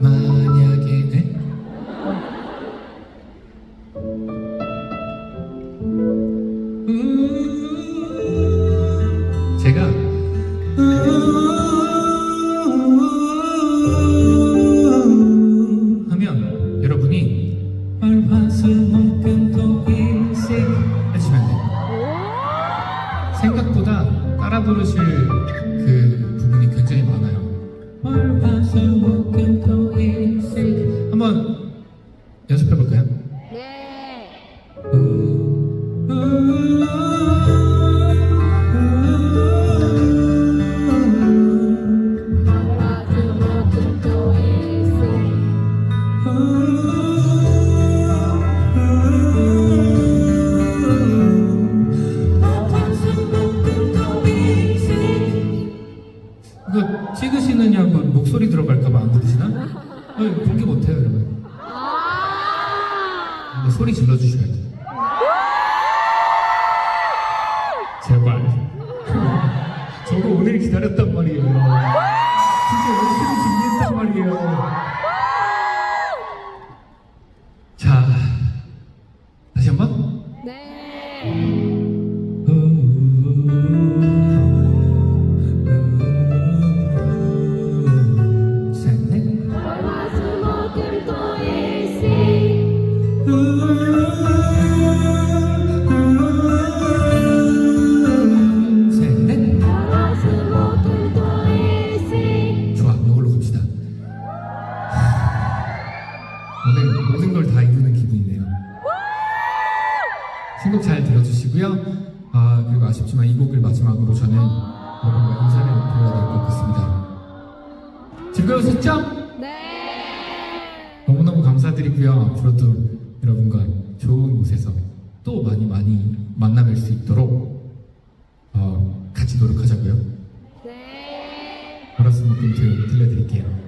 만약에 네? 음, 제가 음 하면 여러분이 월화수목금토 일생 해주시면 돼요. 생각보다 따라 부르실 그 부분이 굉장히 많아요. 월화수목 이거 찍으시느냐고 목소리 들어갈까봐 안 들으시나? 어, 공개 못해요, 여러분. 아. 근데 소리 질러 주셔야 돼요. 제발. 저거 오늘 기다렸단 말이에요. 진짜 열심히 준비했단 말이에요. 자, 다시 한 번. 네. 오늘 모든 걸 다 이루는 기분이네요. 신곡 잘 들어주시고요. 아, 그리고 아쉽지만 이 곡을 마지막으로 저는 여러분과 인사를 드려야 될 것 같습니다. 즐거우셨죠? 네. 너무너무 감사드리고요. 앞으로도 여러분과 좋은 곳에서 또 많이 많이 만나뵐 수 있도록 어, 같이 노력하자고요. 네. 알았으면 그럼 들려드릴게요.